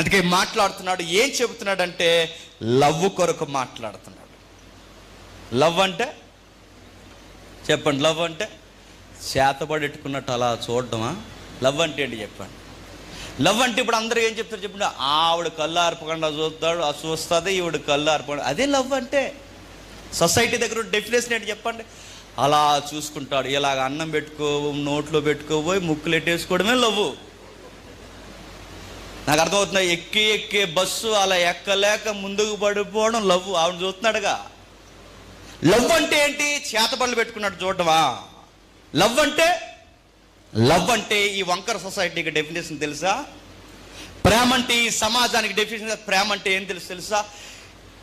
అందుకే మాట్లాడుతున్నాడు ఏం చెబుతున్నాడంటే లవ్ కొరకు మాట్లాడుతున్నాడు. లవ్ అంటే? చెప్పండి లవ్ అంటే? చేతబడెట్టుకున్నట్టు అలా చూడడమా లవ్ అంటే ఏంటి చెప్పండి. లవ్ అంటే ఇప్పుడు అందరూ ఏం చెప్తారు చెప్పండి ఆవిడ కళ్ళు ఆర్పకుండా చూస్తాడు అది చూస్తుంది ఈవిడ కళ్ళు ఆర్పకుండా అదే లవ్ అంటే? సొసైటీ దగ్గర డెఫినేషన్ ఏంటి చెప్పండి? అలా చూసుకుంటాడు ఇలాగ అన్నం పెట్టుకో నోట్లో పెట్టుకోబోయి ముక్కులు ఎట్టేసుకోవడమే లవ్ నాకు అర్థమవుతుంది ఎక్కి ఎక్కే బస్సు అలా ఎక్కలేక ముందుకు పడిపోవడం లవ్. ఆవిడ చూస్తున్నాడుగా. లవ్ అంటే ఏంటి? చేతబడులు పెట్టుకున్నట్టు చూడటమా? లవ్ అంటే లవ్ అంటే ఈ వంకర సొసైటీకి డెఫినేషన్ తెలుసా? ప్రేమ అంటే ఈ సమాజానికి డెఫినేషన్ ప్రేమ అంటే ఏం తెలుసు తెలుసా?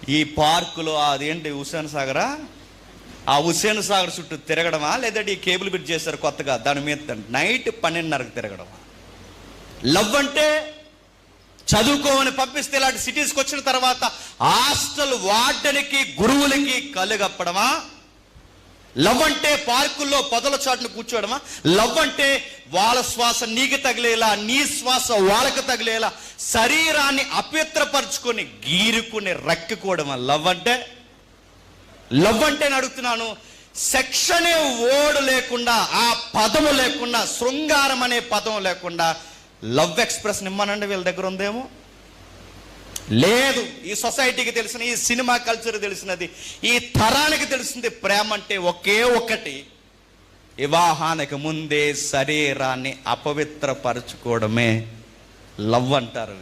ఈ పార్కులో అదేంటి హుసేన్ సాగరా? ఆ హుసేన్ సాగర్ చుట్టూ తిరగడమా? లేదంటే ఈ కేబుల్ బ్రిడ్జ్ చేశారు కొత్తగా దాని మీద నైట్ పన్నెండున్నరకు తిరగడమా? లవ్ అంటే చదువుకోమని పంపిస్తే ఇలాంటి సిటీస్కి వచ్చిన తర్వాత హాస్టల్ వార్డెన్కి గురువులకి కలుగప్పడమా లవ్ అంటే పార్కుల్లో పొదల చాటును కూర్చోవడమా లవ్ అంటే వాళ్ళ శ్వాస నీకు తగిలేలా నీ శ్వాస వాళ్ళకు తగిలేలా శరీరాన్ని అపవిత్రపరుచుకొని గీరుకుని రక్కుకోవడమా లవ్ అంటే? లవ్ అంటే నేను అడుగుతున్నాను సెక్స్ ఓడు లేకుండా ఆ పదము లేకుండా శృంగారం అనే పదం లేకుండా లవ్ ఎక్స్ప్రెస్ నిమ్మనండి వీళ్ళ దగ్గర ఉందేమో? లేదు. ఈ సొసైటీకి తెలిసిన ఈ సినిమా కల్చర్ తెలిసినది ఈ తరానికి తెలిసింది ప్రేమ అంటే ఒకే ఒకటి వివాహానికి ముందే శరీరాన్ని అపవిత్రపరచుకోవడమే లవ్ అంటారు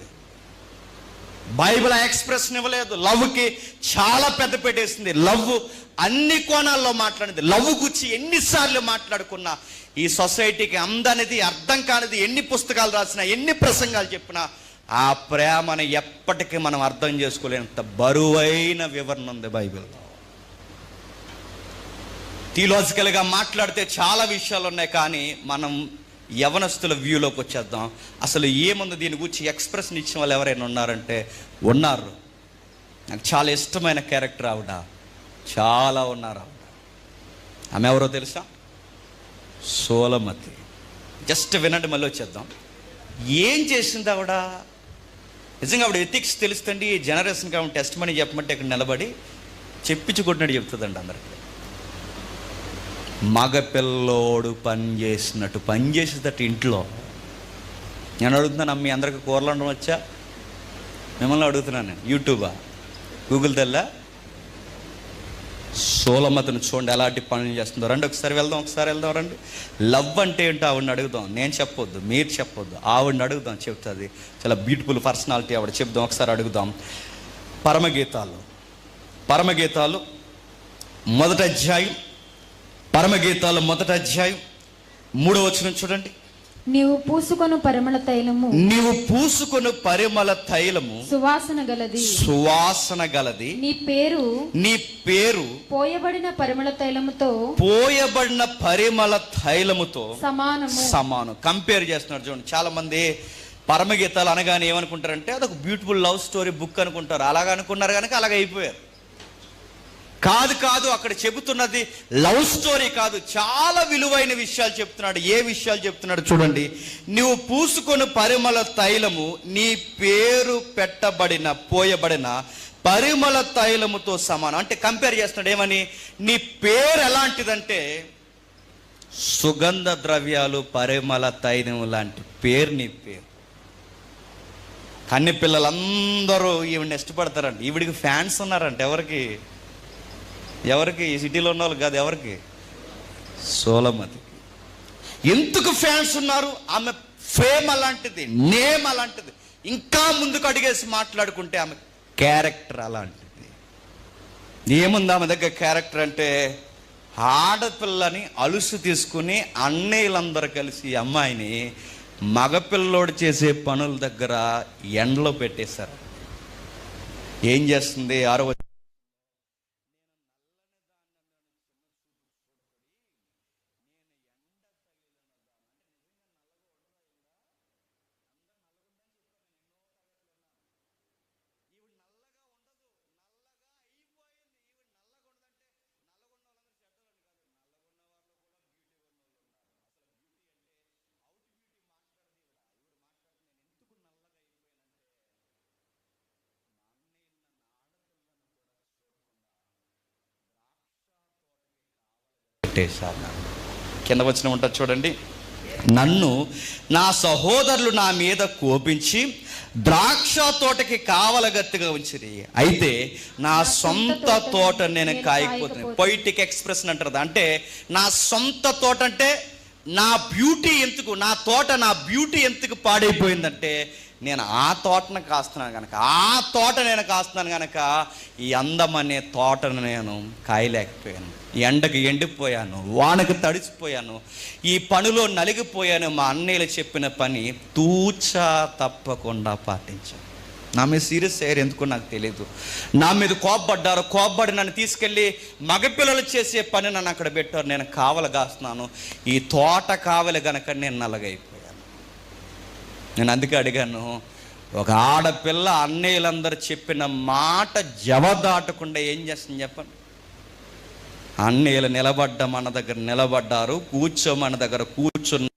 బైబిల్ ఆ ఎక్స్ప్రెషన్ ఇవ్వలేదు. లవ్కి చాలా పెద్ద పెట్టేసింది. లవ్ అన్ని కోణాల్లో మాట్లాడింది. లవ్ గురించి ఎన్నిసార్లు మాట్లాడుకున్నా ఈ సొసైటీకి అందనిది అర్థం కానిది ఎన్ని పుస్తకాలు రాసినా ఎన్ని ప్రసంగాలు చెప్పినా ఆ ప్రేమను ఎప్పటికీ మనం అర్థం చేసుకోలేనంత బరువైన వివరణ ఉంది బైబిల్లో థియలాజికల్గా మాట్లాడితే చాలా విషయాలు ఉన్నాయి కానీ మనం యవనస్తుల వ్యూలోకి వచ్చేద్దాం. అసలు ఏముంది దీని గురించి ఎక్స్ప్రెషన్ ఇచ్చిన వాళ్ళు ఎవరైనా ఉన్నారంటే ఉన్నారు. నాకు చాలా ఇష్టమైన క్యారెక్టర్ ఆవిడ. చాలా ఉన్నారు ఆవిడ. ఆమె ఎవరో తెలుసా? సోలమతి. జస్ట్ వినండి మళ్ళీ వచ్చేద్దాం. ఏం చేసింది ఆవిడ? నిజంగా ఆవిడ ఎథిక్స్ తెలుస్తుంది ఈ జనరేషన్కి ఆమె టెస్ట్ మనీ చెప్పమంటే ఇక్కడ నిలబడి చెప్పించుకుంటున్నట్టు చెప్తుందండి అందరికి. మగపిల్లోడు పని చేసినట్టు. పని చేసేటట్టు ఇంట్లో. నేను అడుగుతున్నాను మీ అందరికి కూరలు వండడం వచ్చా? మిమ్మల్ని అడుగుతున్నాను నేను. యూట్యూబా? గూగుల్ తెల్లా? సోలమతను చూడండి ఎలాంటి పనులు చేస్తుందో. రండి ఒకసారి వెళ్దాం ఒకసారి వెళ్దాం రండి. లవ్ అంటే ఏంటో ఆవిడని అడుగుదాం. నేను చెప్పొద్దు మీరు చెప్పొద్దు. ఆవిడని అడుగుదాం చెప్తుంది. చాలా బ్యూటిఫుల్ పర్సనాలిటీ ఆవిడ. చెప్దాం ఒకసారి అడుగుదాం. పరమగీతాలు. పరమగీతాలు మొదట అధ్యాయం పరమగీతాలు మొదటి అధ్యాయం మూడో వచనం చూడండి. నీవు పూసుకొను పరిమళ తైలము. నీవు పూసుకొని పరిమళ తైలము. సువాసన గలది. సువాసన గలది. నీ పేరు నీ పేరు పోయబడిన పరిమళ తైలముతో పోయబడిన పరిమళ తైలముతో సమానము. సమానం. కంపేర్ చేస్తున్నారు చూడండి. చాలా మంది పరమగీతాలు అనగానే ఏమనుకుంటారంటే అదొక బ్యూటిఫుల్ లవ్ స్టోరీ బుక్ అనుకుంటారు. అలాగ అనుకున్నారు కనుక అలాగ అయిపోయారు. కాదు కాదు అక్కడ చెబుతున్నది లవ్ స్టోరీ కాదు. చాలా విలువైన విషయాలు చెప్తున్నాడు. ఏ విషయాలు చెప్తున్నాడు చూడండి. నువ్వు పూసుకొని పరిమళ తైలము నీ పేరు పెట్టబడిన పోయబడిన పరిమళ తైలముతో సమానం. అంటే కంపేర్ చేస్తున్నాడు. ఏమని? నీ పేరు ఎలాంటిదంటే సుగంధ ద్రవ్యాలు పరిమళ తైలం లాంటి పేరు నీ పేరు. కన్ని పిల్లలందరూ ఈవిడిని ఇష్టపడతారంట ఈవిడికి ఫ్యాన్స్ ఉన్నారంట ఎవరికి? ఎవరికి? ఈ సిటీలో ఉన్న వాళ్ళు కాదు ఎవరికి? సోలమతి. ఎందుకు ఫ్యాన్స్ ఉన్నారు? ఆమె ఫేమ్ అలాంటిది నేమ్ అలాంటిది. ఇంకా ముందుకు అడిగేసి మాట్లాడుకుంటే ఆమె క్యారెక్టర్ అలాంటిది. ఏముంది ఆమె దగ్గర క్యారెక్టర్ అంటే ఆడపిల్లని అలుసు తీసుకుని అన్నయ్యలందరూ కలిసి అమ్మాయిని మగపిల్లోడు చేసే పనుల దగ్గర ఎండలో పెట్టేశారు. ఏం చేస్తుంది? ఆరో పెట్టేశాను కింద వచ్చిన ఉంటుంది చూడండి. నన్ను నా సహోదరులు నా మీద కోపించి ద్రాక్ష తోటకి కావలగత్తిగా ఉంచిరి. అయితే నా సొంత తోట నేను కాయకపోతున్నాను పొయిటిక్ ఎక్స్ప్రెషన్ అంటారు అంటే నా సొంత తోట అంటే నా బ్యూటీ ఎందుకు నా తోట నా బ్యూటీ ఎందుకు పాడైపోయిందంటే నేను ఆ తోటను కాస్తున్నాను కనుక ఆ తోట నేను కాస్తున్నాను కనుక ఈ అందం అనే తోటను నేను కాయలేకపోయాను. ఎండకు ఎండిపోయాను వానకు తడిచిపోయాను ఈ పనిలో నలిగిపోయాను మా అన్నయ్యలు చెప్పిన పని తూచా తప్పకుండా పాటించాను నా మీద సీరియస్ అయ్యారు ఎందుకో నాకు తెలియదు నా మీద కోపడ్డారు కోపడి నన్ను తీసుకెళ్ళి మగపిల్లలు చేసే పని నన్ను అక్కడ పెట్టారు. నేను కావలి కాస్తున్నాను. ఈ తోట కావలి గనక నేను నలగైపోయాను నేను అందుకే అడిగాను ఒక ఆడపిల్ల అన్నయ్యలందరూ చెప్పిన మాట జవదాటకుండా ఏం చేస్తుంది చెప్పండి. అన్నయ్యలు నిలబడ్డ మన దగ్గర నిలబడ్డారు కూర్చో మన దగ్గర కూర్చున్న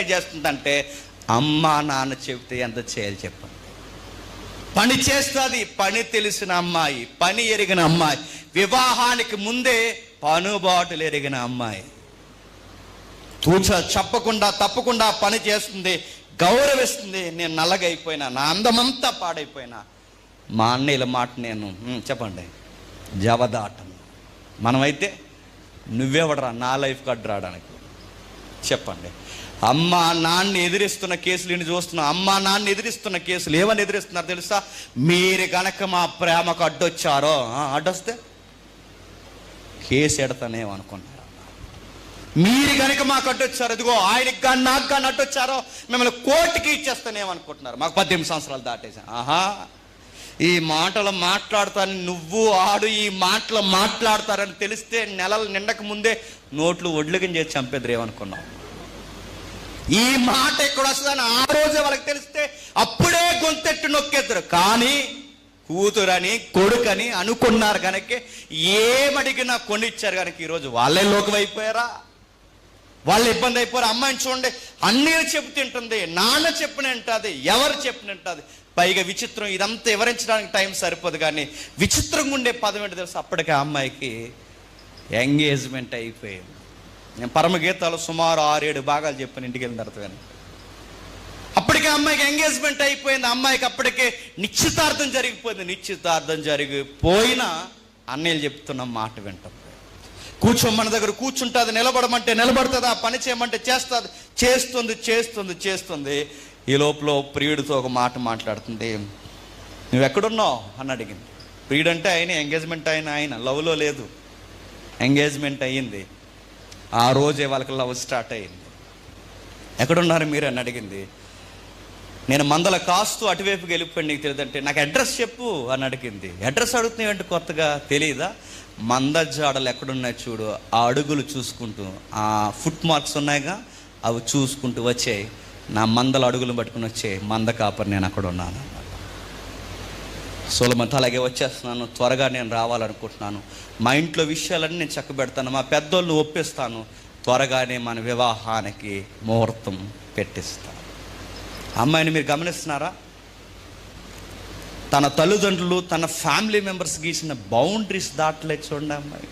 చేస్తుందంటే అమ్మ నాన్న చెబితే ఎంత చేయాలి చెప్పండి. పని చేస్తుంది పని తెలిసిన అమ్మాయి పని ఎరిగిన అమ్మాయి. వివాహానికి ముందే పనుబాటులు ఎరిగిన అమ్మాయి. తూచ చెప్పకుండా తప్పకుండా పని చేస్తుంది గౌరవిస్తుంది నేను నల్లగైపోయినా నా అందమంతా పాడైపోయినా. మా అన్నయ్యల మాట నేను చెప్పండి జవదాటం. మనమైతే నువ్వెవడరా నా లైఫ్ కట్ రావడానికి? చెప్పండి. అమ్మ నాన్న ఎదిరిస్తున్న కేసులు నేను చూస్తున్నా. అమ్మ నాన్న ఎదిరిస్తున్న కేసులు ఏమని ఎదిరిస్తున్నారు తెలుసా? మీరు గనక మా ప్రేమకు అడ్డొచ్చారో అడ్డొస్తే కేసు ఎడతానేమనుకున్నారు మీరు కనుక మాకు అడ్డొచ్చారు ఇదిగో ఆయనకి కానీ నాకు కానీ అడ్డొచ్చారో మిమ్మల్ని కోర్టుకి ఇచ్చేస్తానేమనుకుంటున్నారు మాకు పద్దెనిమిది సంవత్సరాలు దాటేసా ఆహా. ఈ మాటలు మాట్లాడతాను నువ్వు ఆడు ఈ మాటలు మాట్లాడతారని తెలిస్తే నెలలు నిండక ముందే నోట్లు ఒడ్లుగని చేసి చంపేద్దరేమనుకున్నాం ఈ మాట ఎక్కడ వస్తుందని ఆ రోజే వాళ్ళకి తెలిస్తే అప్పుడే గొంతెట్టు నొక్కేద్దరు కానీ కూతురని కొడుకని అనుకున్నారు కనుక ఏమడిగినా కొనిచ్చారు కనుక ఈరోజు వాళ్ళే లోకం అయిపోయారా? వాళ్ళు ఇబ్బంది అయిపోయారు. అమ్మాయిని చూడండి అన్నీ చెప్తుంటుంది నాన్న చెప్పిన ఉంటుంది ఎవరు చెప్పిన ఉంటుంది పైగా విచిత్రం ఇదంతా వివరించడానికి టైం సరిపోదు కానీ విచిత్రంగా ఉండే పదం ఏంటో తెలుసు? అప్పటికే అమ్మాయికి ఎంగేజ్మెంట్ అయిపోయింది. నేను పరమగీతాలు సుమారు ఆరేడు భాగాలు చెప్పాను ఇంటికి వెళ్ళిన తర్వాత అప్పటికే అమ్మాయికి ఎంగేజ్మెంట్ అయిపోయింది. అమ్మాయికి అప్పటికే నిశ్చితార్థం జరిగిపోయింది. నిశ్చితార్థం జరిగిపోయినా అన్నయ్యలు చెప్తున్న మాట వింటాం. కూర్చోమన్న దగ్గర కూర్చుంటుంది నిలబడమంటే నిలబడుతుంది ఆ పని చేయమంటే చేస్తుంది. చేస్తుంది చేస్తుంది చేస్తుంది. ఈ లోపల ప్రియుడితో ఒక మాట మాట్లాడుతుంది. నువ్వు ఎక్కడున్నావు? అని అడిగింది. ప్రియుడు అంటే ఆయన ఎంగేజ్మెంట్ అయిన ఆయన. లవ్లో లేదు. ఎంగేజ్మెంట్ అయ్యింది. ఆ రోజే వాళ్ళకి లవ్ స్టార్ట్ అయింది. ఎక్కడున్నారు మీరు అని అడిగింది. నేను మందల కాస్తూ అటువైపుకి వెళ్ళిపోయి నీకు తెలియదంటే. నాకు అడ్రస్ చెప్పు అని అడిగింది. అడ్రస్ అడుగుతున్నాయంటే కొత్తగా తెలియదా మంద జాడలు ఎక్కడున్నాయి చూడు ఆ అడుగులు చూసుకుంటూ ఆ ఫుట్ మార్క్స్ ఉన్నాయిగా అవి చూసుకుంటూ వచ్చాయి. నా మందల అడుగులు పట్టుకుని వచ్చాయి. మంద కాపర్ నేను అక్కడ ఉన్నాను. సోలమంతా అలాగే వచ్చేస్తున్నాను. త్వరగా నేను రావాలనుకుంటున్నాను. మా ఇంట్లో విషయాలన్నీ నేను చక్కబెడతాను. మా పెద్దోళ్ళు ఒప్పిస్తాను. త్వరగానే మన వివాహానికి ముహూర్తం పెట్టిస్తాను. అమ్మాయిని మీరు గమనిస్తున్నారా? తన తల్లిదండ్రులు తన ఫ్యామిలీ మెంబర్స్ గీసిన బౌండరీస్ దాటలే చూడండి అమ్మాయి.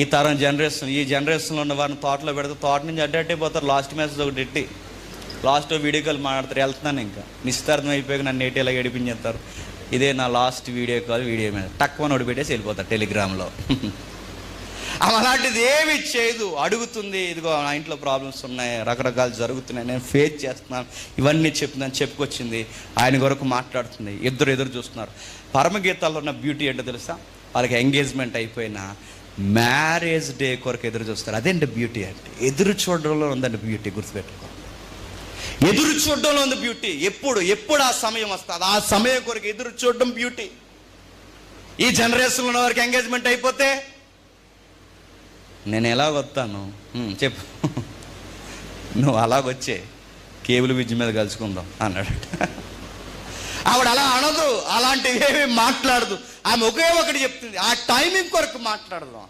ఈ తరం జనరేషన్ ఈ జనరేషన్లో ఉన్న వారిని తోటలో పెడితే తోట నుంచి అడ్డు అడ్డే పోతారు లాస్ట్ మ్యాచ్ ఒకటి ఎట్టి లాస్ట్ వీడియో కాల్ మాట్లాడతారు వెళ్తున్నాను ఇంకా. నిశ్చితార్థం అయిపోయాక నన్ను నేటి ఇలా గడిపించేస్తారు ఇదే నా లాస్ట్ వీడియో కాల్ వీడియో మీద. తక్కువ నడిపెట్టేసి వెళ్ళిపోతారు టెలిగ్రామ్లో. అలాంటిది ఏమి చేయదు. అడుగుతుంది ఇదిగో నా ఇంట్లో ప్రాబ్లమ్స్ ఉన్నాయి రకరకాలు జరుగుతున్నాయి నేను ఫేస్ చేస్తున్నాను ఇవన్నీ చెప్తున్నాను చెప్పుకొచ్చింది. ఆయన కొరకు మాట్లాడుతుంది ఇద్దరు ఎదురు చూస్తున్నారు. పరమగీతాల్లో ఉన్న బ్యూటీ ఏంటో తెలుసా? వాళ్ళకి ఎంగేజ్మెంట్ అయిపోయిన మ్యారేజ్ డే కొరకు ఎదురు చూస్తారు. అదేంటి బ్యూటీ అంటే? ఎదురు చూడడంలో ఉందండి బ్యూటీ గుర్తుపెట్టుకో. ఎదురు చూడడంలో ఉంది బ్యూటీ ఎప్పుడు ఎప్పుడు ఆ సమయం వస్తుంది? ఆ సమయం కొరకు ఎదురు చూడడం బ్యూటీ ఈ జనరేషన్లో ఉన్న వారికి ఎంగేజ్మెంట్ అయిపోతే నేను ఎలా వస్తాను? చెప్పు. నువ్వు అలాగొచ్చే కేబుల్ బ్రిడ్జ్ మీద కలుసుకుందాం అన్నాడు. ఆవిడ అలా అనదు అలాంటివి ఏమి మాట్లాడదు. ఆమె ఒకే ఒకటి చెప్తుంది ఆ టైమింగ్ కొరకు మాట్లాడదాం.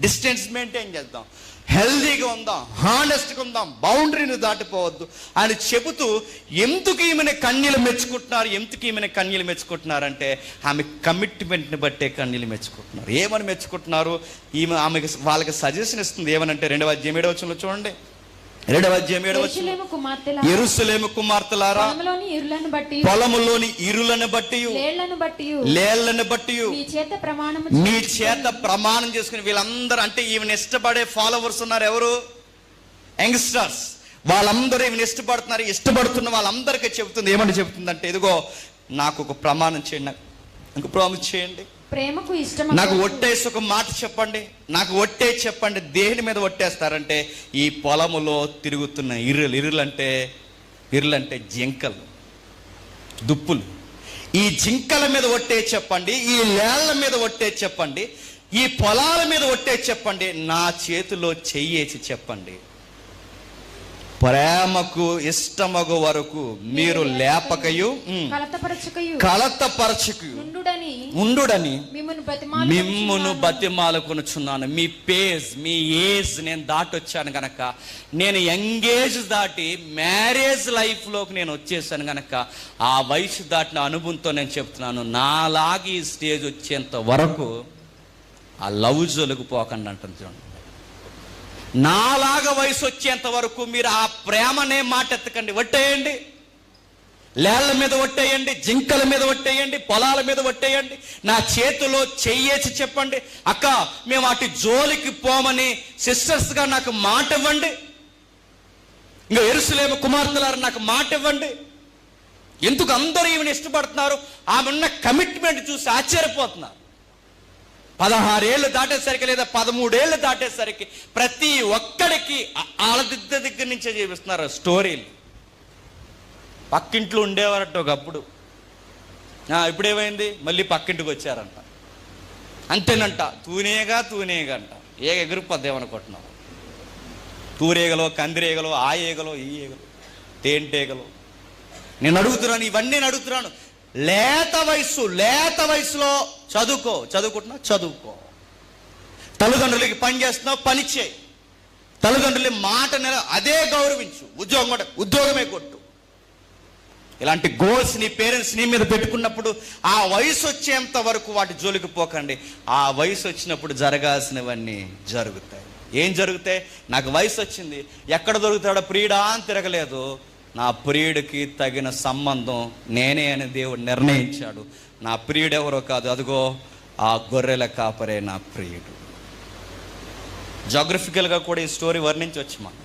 డిస్టెన్స్ మెయింటైన్ చేద్దాం. హెల్దీగా ఉందాం హానెస్ట్గా ఉందాం బౌండరీని దాటిపోవద్దు అని చెబుతూ ఎందుకు ఈమెను కన్యలు మెచ్చుకుంటున్నారు ఎందుకు ఈమెను కన్యలు మెచ్చుకుంటున్నారంటే ఆమె కమిట్మెంట్ని బట్టే కన్యలు మెచ్చుకుంటున్నారు. ఏమని మెచ్చుకుంటున్నారు? ఈమె ఆమెకి వాళ్ళకి సజెషన్ ఇస్తుంది. ఏమనంటే రెండవ అధ్యయం ఏడవ చూడండి. రెండవ అధ్యాయం ఏడవ ఎరుసలేము కుమార్తెలారా. పొలములోని ఇరులను బట్టి లేళ్ళను బట్టి మీ చేత ప్రమాణం చేసుకుని వీళ్ళందరూ అంటే ఈమెను ఇష్టపడే ఫాలోవర్స్ ఉన్నారు ఎవరు? యంగ్స్టర్స్. వాళ్ళందరూ ఈమెను ఇష్టపడుతున్నారు. ఇష్టపడుతున్న వాళ్ళందరికీ చెబుతుంది. ఏమని చెబుతుందంటే ఇదిగో నాకు ఒక ప్రమాణం చేయండి. నాకు ప్రామిస్ చేయండి. ప్రేమకు ఇష్టం నాకు ఒట్టేసి ఒక మాట చెప్పండి. నాకు ఒట్టే చెప్పండి. దేని మీద ఒట్టేస్తారంటే ఈ పొలములో తిరుగుతున్న ఇర్రులు. ఇర్రులు అంటే ఇర్రులు అంటే జింకలు దుప్పులు. ఈ జింకల మీద ఒట్టే చెప్పండి. ఈ లేళ్ళ మీద ఒట్టే చెప్పండి. ఈ పొలాల మీద ఒట్టే చెప్పండి. నా చేతిలో చెయ్యేసి చెప్పండి. ప్రేమకు ఇష్టమగు వరకు మీరు లేపకయు కలతపరచుకు ఉండుడని మిమ్మును బతిమాలకొనుచున్నాను. మీ పేజ్ మీ ఏజ్ నేను దాటొచ్చాను గనక. నేను యంగేజ్ దాటి మ్యారేజ్ లైఫ్లోకి నేను వచ్చేసాను గనక. ఆ వయసు దాటిన అనుభవంతో నేను చెప్తున్నాను నాలాగి ఈ స్టేజ్ వచ్చేంత వరకు ఆ లవ్ జోలికి పోకండి అంటుంది చూడండి. నాలాగా వయసు వచ్చేంత వరకు మీరు ఆ ప్రేమనే మాట ఎత్తకండి వట్టేయండి లేళ్ళ మీద ఒట్టేయండి జింకల మీద ఒట్టేయండి పొలాల మీద ఒట్టేయండి. నా చేతిలో చెయ్యేసి చెప్పండి అక్క మేము వాటి జోలికి పోమని సిస్టర్స్గా నాకు మాట ఇవ్వండి ఇంకా ఎరుసలేము కుమార్తెలారు నాకు మాట ఇవ్వండి ఎందుకు అందరూ ఈమెను ఇష్టపడుతున్నారు? ఆమె ఉన్న కమిట్మెంట్ చూసి ఆశ్చర్యపోతున్నారు. పదహారేళ్ళు దాటేసరికి లేదా పదమూడేళ్ళు దాటేసరికి ప్రతి ఒక్కడికి ఆలదిద్ద దగ్గర నుంచే చూపిస్తున్నారు స్టోరీలు. పక్కింట్లో ఉండేవారట ఒకప్పుడు ఇప్పుడేమైంది? మళ్ళీ పక్కింటికి వచ్చారంట. అంతేనంట. తూనేగా తూనేగా అంట. ఏ ఎగిరిపోద్ది ఏమనుకుంటున్నావు తూరేగలో కందిరేగలో ఆ ఏగలో ఈ ఈగలు తేంటేగలో నేను అడుగుతున్నాను ఇవన్నీ నేను అడుగుతున్నాను. లేత వయసు లేత వయసులో చదువుకో. చదువుకుంటున్నా చదువుకో. తల్లిదండ్రులకి పని చేస్తున్నావు పని చేయి. తల్లిదండ్రుల మాట నెల అదే గౌరవించు. ఉద్యోగం కూడా ఉద్యోగమే కొట్టు. ఇలాంటి గోల్స్ నీ పేరెంట్స్ నీ మీద పెట్టుకున్నప్పుడు ఆ వయసు వచ్చేంత వరకు వాటి జోలికి పోకండి. ఆ వయసు వచ్చినప్పుడు జరగాల్సినవన్నీ జరుగుతాయి. ఏం జరుగుతాయి? నాకు వయసు వచ్చింది. ఎక్కడ దొరుకుతాడో ప్రియుడా అని తిరగలేదు. నా ప్రియుడికి తగిన సంబంధం నేనే అని దేవుడు నిర్ణయించాడు. నా ప్రియుడు ఎవరో కాదు. అదిగో ఆ గొర్రెల కాపరే నా ప్రియుడు. జాగ్రఫికల్గా కూడా ఈ స్టోరీ వర్ణించవచ్చు మనం.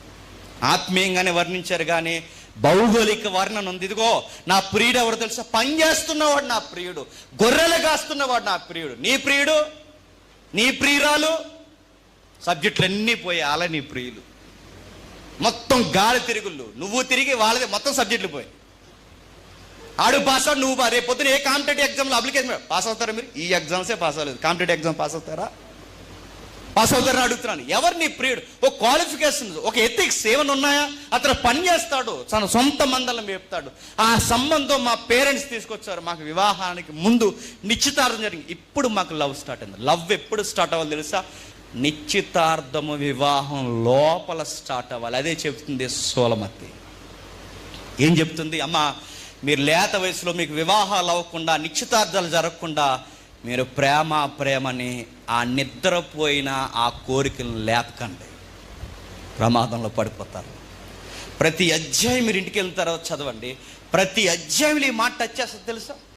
ఆత్మీయంగానే వర్ణించారు కానీ భౌగోళిక వర్ణన ఉంది. ఇదిగో నా ప్రియుడు ఎవరు తెలుసా? పని చేస్తున్నవాడు నా ప్రియుడు. గొర్రెలు కాస్తున్నవాడు నా ప్రియుడు. నీ ప్రియుడు? నీ ప్రియురాలు? సబ్జెక్టులు అన్నీ పోయి అలా నీ ప్రియులు. మొత్తం గాలి తిరుగుళ్ళు. నువ్వు తిరిగి వాళ్ళది మొత్తం సబ్జెక్టులు పోయి. ఆడు పాస్ అవుట్ నువ్వు రేపు పొద్దున ఏ కాంపిటేటివ్ ఎగ్జామ్లో అప్లికేషన్ పాస్ అవుతారా మీరు? ఈ ఎగ్జామ్సే పాస్ అవ్వలేదు. కాంపిటేటివ్ ఎగ్జామ్ పాస్ అవుతారా? పాస్ అవుతారని అడుగుతున్నాను. ఎవరు నీ ప్రియుడు? ఒక క్వాలిఫికేషన్ ఒక ఎథిక్స్ ఏమైనా ఉన్నాయా? అతను పని చేస్తాడు తన సొంత మందలం చెప్తాడు ఆ సంబంధం మా పేరెంట్స్ తీసుకొచ్చారు. మాకు వివాహానికి ముందు నిశ్చితార్థం జరిగింది. ఇప్పుడు మాకు లవ్ స్టార్ట్ అయింది. లవ్ ఎప్పుడు స్టార్ట్ అవ్వాలి తెలుసా? నిశ్చితార్థము వివాహం లోపల స్టార్ట్ అవ్వాలి. అదే చెప్తుంది సోలమతి ఏం చెప్తుంది? అమ్మ మీరు లేత వయసులో మీకు వివాహాలు అవ్వకుండా నిశ్చితార్థాలు జరగకుండా మీరు ప్రేమ ప్రేమని ఆ నిద్రపోయిన ఆ కోరికలను లేపకండి. ప్రమాదంలో పడిపోతారు. ప్రతి అధ్యాయం మీరు ఇంటికి వెళ్ళిన తర్వాత చదవండి. ప్రతి అధ్యాయంలో ఈ మాట టచ్ చేస్తుంది తెలుసా?